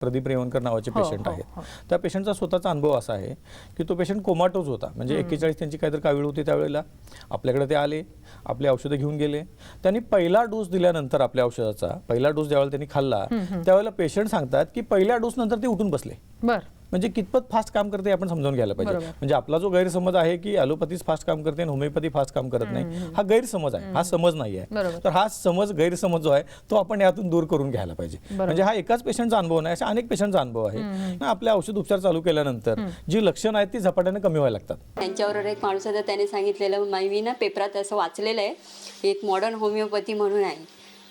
प्रदीप रेवणकर नावाचे हो, पेशंट हो, आहेत. हो. त्या पेशंटचा स्वतःचा अनुभव असा आहे की तो पेशंट कोमाटोज होता. म्हणजे एक्केचाळीस त्यांची काहीतरी कावीळ होती त्यावेळेला. आपल्याकडे ते आले आपली औषधं घेऊन गेले. त्यांनी पहिला डोस दिल्यानंतर आपल्या औषधाचा पहिला डोस ज्यावेळेला त्यांनी खाल्ला त्यावेळेला पेशंट सांगतात की पहिल्या डोस नंतर ते उठून बसले. बर. म्हणजे कितपत फास्ट काम करते हे आपण समजावून घ्यायला पाहिजे. म्हणजे आपला जो गैरसमज आहे की ॲलोपॅथीच फास्ट काम करते आणि होमिओपॅथी फास्ट काम करत नाही हा गैरसमज आहे हा समज नाही आहे. तर हा समज गैरसमज जो आहे तो आपण यातून दूर करून घ्यायला पाहिजे. म्हणजे हा एकाच पेशंटचा अनुभव नाही अशा अनेक पेशंटचा अनुभव आहे. ना आपल्या औषध उपचार चालू केल्यानंतर जी लक्षणं आहेत ती झपाट्याने कमी व्हायला लागतात. त्यांच्याबरोबर एक माणूस होता त्याने सांगितलेलं मी ना पेपरात असं वाचलेलं आहे एक मॉडर्न होमिओपॅथी म्हणून आहे.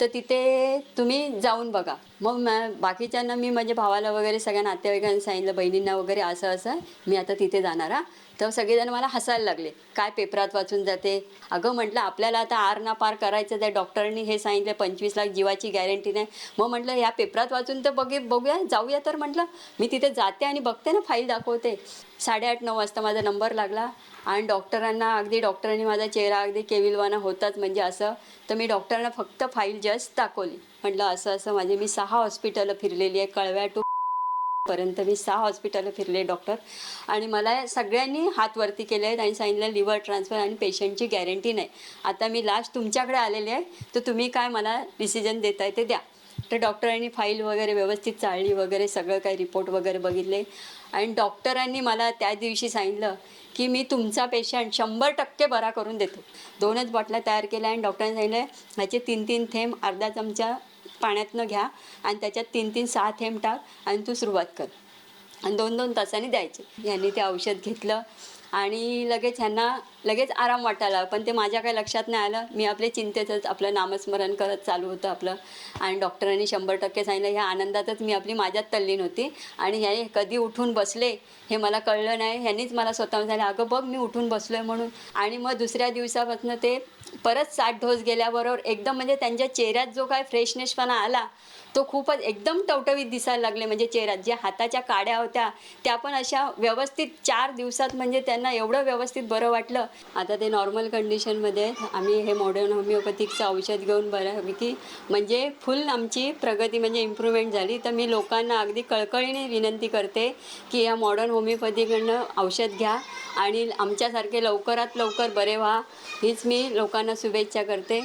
तर तिथे तुम्ही जाऊन बघा मग मा- बाकीच्यांना मी माझ्या भावाला वगैरे सगळ्या नातेवाईकांना सांगितलं बहिणींना वगैरे असं असं मी आता तिथे जाणार हा. तर सगळेजण मला हसायला लागले. काय पेपरात वाचून जाते? अगं म्हटलं आपल्याला आता आर ना पार करायचं त्या डॉक्टरांनी हे सांगितलं पंचवीस लाख जीवाची गॅरंटी नाही. मग म्हटलं ह्या पेपरात वाचून तर बघे बघूया जाऊया तर म्हटलं. मी तिथे जाते आणि बघते ना फाईल दाखवते. साडेआठ नऊ वाजता माझा नंबर लागला आणि डॉक्टरांना अगदी डॉक्टरांनी माझा चेहरा अगदी केविलवाना होताच म्हणजे असं. तर मी डॉक्टरांना फक्त फाईल जस्ट दाखवली. म्हटलं असं असं माझे मी सहा हॉस्पिटलं फिरलेली आहे कळव्या टू पर्यंत मी सहा हॉस्पिटलं फिरले डॉक्टर आणि मला सगळ्यांनी हात वरती केले आहेत आणि सांगितलं लिव्हर ट्रान्सफर आणि पेशंटची गॅरंटी नाही. आता मी लास्ट तुमच्याकडे आलेली आहे तर तुम्ही काय मला डिसिजन देताय ते द्या. तर डॉक्टरांनी फाईल वगैरे व्यवस्थित चाळली वगैरे सगळं काही रिपोर्ट वगैरे बघितले. आणि डॉक्टरांनी मला त्या दिवशी सांगितलं की मी तुमचा पेशंट शंभर टक्के बरा करून देतो. दोनच बॉटल्या तयार केल्या आणि डॉक्टरांनी सांगितलं ह्याचे तीन तीन थेंब अर्धा चमचा पाण्यातनं घ्या आणि त्याच्यात तीन तीन सहा थेंब टाक आणि तू सुरुवात कर. आणि दोन दोन तासांनी द्यायचे. यांनी ते औषध घेतलं. आणि लगेच ह्यांना लगेच आराम वाटायला पण ते माझ्या काही लक्षात नाही आलं. मी आपले चिंतेतच आपलं नामस्मरण करत चालू होतं आपलं. आणि डॉक्टरांनी शंभर टक्के सांगितलं ह्या आनंदातच मी आपली माझ्यात तल्लीन होती. आणि ह्याने कधी उठून बसले हे मला कळलं नाही. ह्यांनीच मला स्वतः झालं अगं बघ मी उठून बसलो आहे म्हणून. आणि मग दुसऱ्या दिवसापासून ते परत साठ ढोस गेल्याबरोबर एकदम म्हणजे त्यांच्या चेहऱ्यात जो काय फ्रेशनेसपणा आला तो खूपच एकदम टवटवीत दिसायला लागले. म्हणजे चेहऱ्यात ज्या हाताच्या काड्या होत्या त्या पण अशा व्यवस्थित चार दिवसात म्हणजे त्या त्यांना एवढं व्यवस्थित बरं वाटलं. आता ते नॉर्मल कंडिशनमध्ये आहेत. आम्ही हे मॉडर्न होमिओपॅथिकचं औषध घेऊन बऱ्यापैकी म्हणजे फुल आमची प्रगती म्हणजे इम्प्रूव्हमेंट झाली. तर मी लोकांना अगदी कळकळीने विनंती करते की या मॉडर्न होमिओपॅथीकडनं औषध घ्या आणि आमच्यासारखे लवकरात लवकर बरे व्हा. हीच मी लोकांना शुभेच्छा करते.